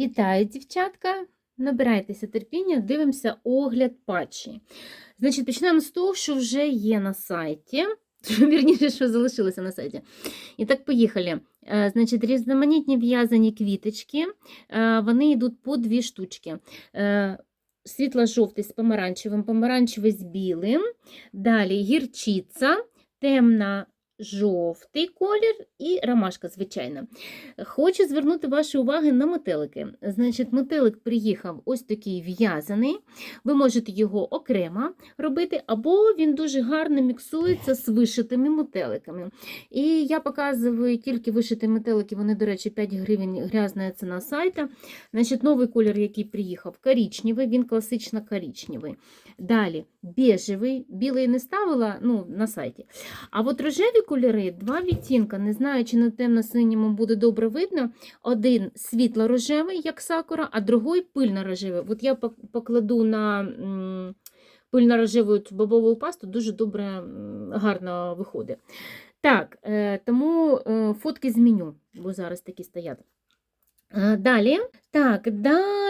Вітаю, дівчатка! Набирайтеся терпіння, дивимося огляд патчі. Значить, почнемо з того, що вже є на сайті. Вірніше, що залишилося на сайті. І так, поїхали. Е, Значить, різноманітні в'язані квіточки, е, вони йдуть по дві штучки. Е, Світло-жовтий з помаранчевим, помаранчевий з білим. Далі гірчиця, темна жовтий колір і ромашка, звичайно. Хочу звернути вашу увагу на метелики. Значить, метелик приїхав ось такий в'язаний. Ви можете його окремо робити, або він дуже гарно міксується з вишитими метеликами. І я показую тільки вишиті метелики, вони, до речі, 5 гривень грязна ціна сайта. Значить, новий колір, який приїхав, коричневий, він класично коричневий. Далі бежевий, білий не ставила ну, на сайті. А от рожеві кольори, два відтінка, не знаю, чи на темно-синьому буде добре видно. Один світло-рожевий, як сакура, а другий пильно-рожевий. От я покладу на пильно-рожеву бобову пасту, дуже добре, гарно виходить. Так, е, тому е, фотки зміню, бо зараз такі стоять. Е, Далі. Так, далі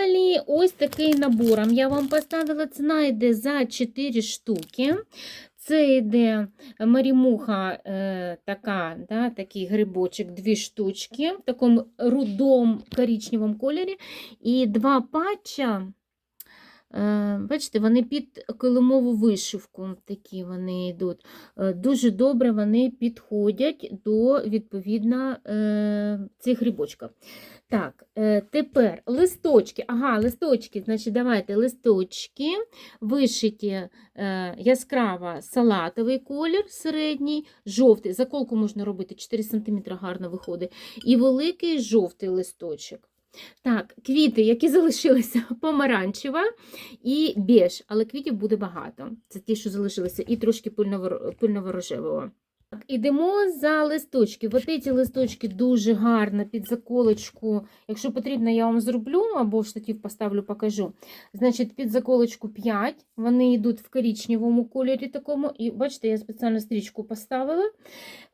ось такий набором. Я вам поставила, ціна йде за 4 штуки. Це йде марімуха, е, така, да, такий грибочок, дві штучки в такому рудом коричневому кольорі. І два патча. Е, Бачите, вони під килимову вишивку, такі вони йдуть. Е, Дуже добре вони підходять до відповідно е, цих грибочків. Так, тепер листочки. Ага, листочки, значить, давайте листочки вишиті яскраво салатовий колір середній, жовтий. Заколку можна робити 4 см гарно виходить. І великий жовтий листочок. Так, квіти, які залишилися, помаранчева і беж, але квітів буде багато. Це ті, що залишилися, і трошки пильново- пильново-рожевого. Так, ідемо за листочки. От ці листочки дуже гарно під заколочку. Якщо потрібно, я вам зроблю або в штатів поставлю, покажу. Значить, під заколочку 5. Вони йдуть в коричневому кольорі такому. І бачите, я спеціально стрічку поставила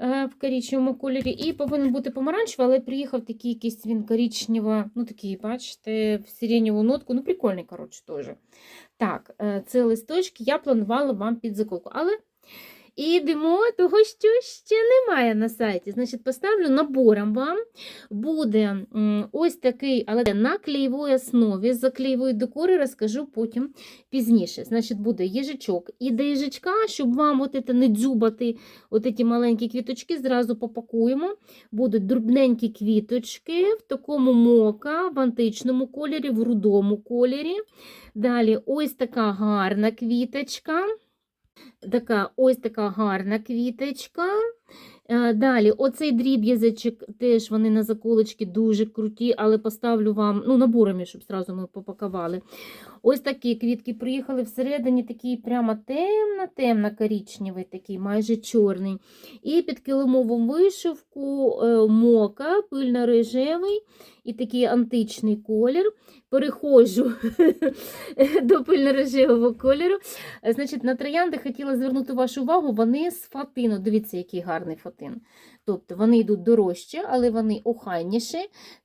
е, в коричневому кольорі. І повинен бути помаранчевий, але приїхав такий якийсь він коричнево, ну такий, бачите, в сиреневу нотку. Ну, прикольний, коротше, теж. Так, е, це листочки я планувала вам під заколку. Але і йдемо того, що ще немає на сайті. Значить, поставлю набором вам. Буде ось такий, але на клеєвій основі, за клеєвої декори розкажу потім пізніше. Значить, буде їжачок. І до їжачка, щоб вам от це не дзюбати, от ці маленькі квіточки, зразу попакуємо. Будуть дрібненькі квіточки в такому мока, в античному кольорі, в рудому кольорі. Далі ось така гарна квіточка. Така, ось така гарна квіточка. Е, Далі, оцей дріб'язочок, теж вони на заколочки дуже круті, але поставлю вам ну, наборами, щоб зразу ми попакували. Ось такі квітки приїхали всередині, такий прямо темно-темно коричневий, такий, майже чорний. І під килимову вишивку е, мока, пильно-рожевий і такий античний колір. Переходжу до пильно-рожевого кольору. Е, Значить, на троянди хотіла звернути вашу увагу, вони з фатину. Дивіться, який гарний фатин. Тобто вони йдуть дорожче, але вони охайніші.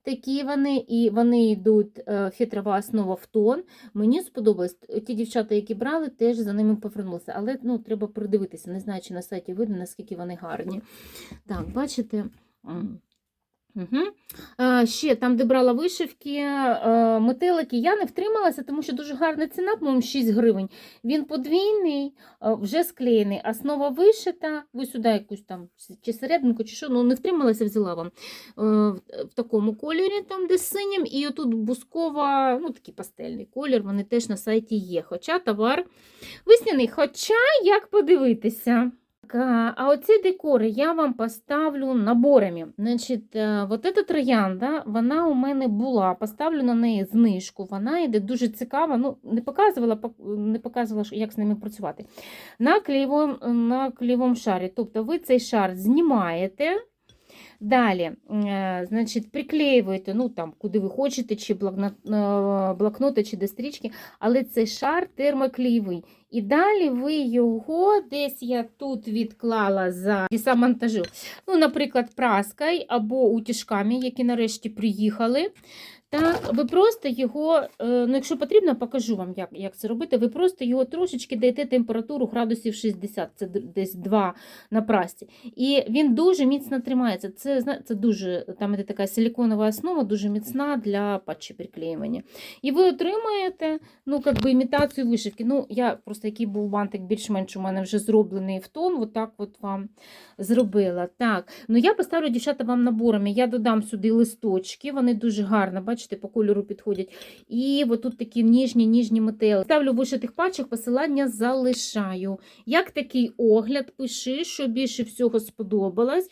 Такі вони, і вони йдуть е, хитрова основа в тон. Мені сподобалось. Ті дівчата, які брали, теж за ними повернулися. Але ну, треба придивитися, не знаю, чи на сайті видно, наскільки вони гарні. Так, бачите. Угу. Ще там, де брала вишивки, е, метелики, я не втрималася, тому що дуже гарна ціна, по-моєму, 6 гривень. Він подвійний, е, вже склеєний, основа вишита. Ви сюди якусь там чи серединку, чи що, ну не втрималася, взяла вам в, в такому кольорі, там де синім, і отут бускова, ну такий пастельний колір, вони теж на сайті є. Хоча товар весняний. Хоча як подивитися. А оці декори я вам поставлю наборами. Значить, е, вот эта троянда, вона у мене була. Поставлю на неї знижку. Вона йде дуже цікава. Ну, не показувала, не показувала, як з ними працювати. На клеєвому, на клеєвому шарі. Тобто ви цей шар знімаєте. Далі, е, значить, приклеюєте, ну там, куди ви хочете, чи е, блокноти, чи до стрічки, але цей шар термоклеєвий. І далі ви його десь я тут відклала за ліса монтажу. Ну, наприклад, праскою або утяжками, які нарешті приїхали. Так, ви просто його, е, ну якщо потрібно, покажу вам, як, як це робити. Ви просто його трошечки даєте температуру градусів 60, це десь 2 на прасці. І він дуже міцно тримається. Це, це дуже, там іде така силіконова основа, дуже міцна для патчі приклеювання. І ви отримаєте ну, как би, імітацію вишивки. Ну, я просто який був бантик більш-менш у мене вже зроблений в тон, отак от вам зробила. Так, ну я поставлю дівчата вам наборами. Я додам сюди листочки, вони дуже гарно, бачите, по кольору підходять. І отут такі ніжні, ніжні метели. Ставлю вишитих патчах, посилання залишаю. Як такий огляд, пиши, що більше всього сподобалось.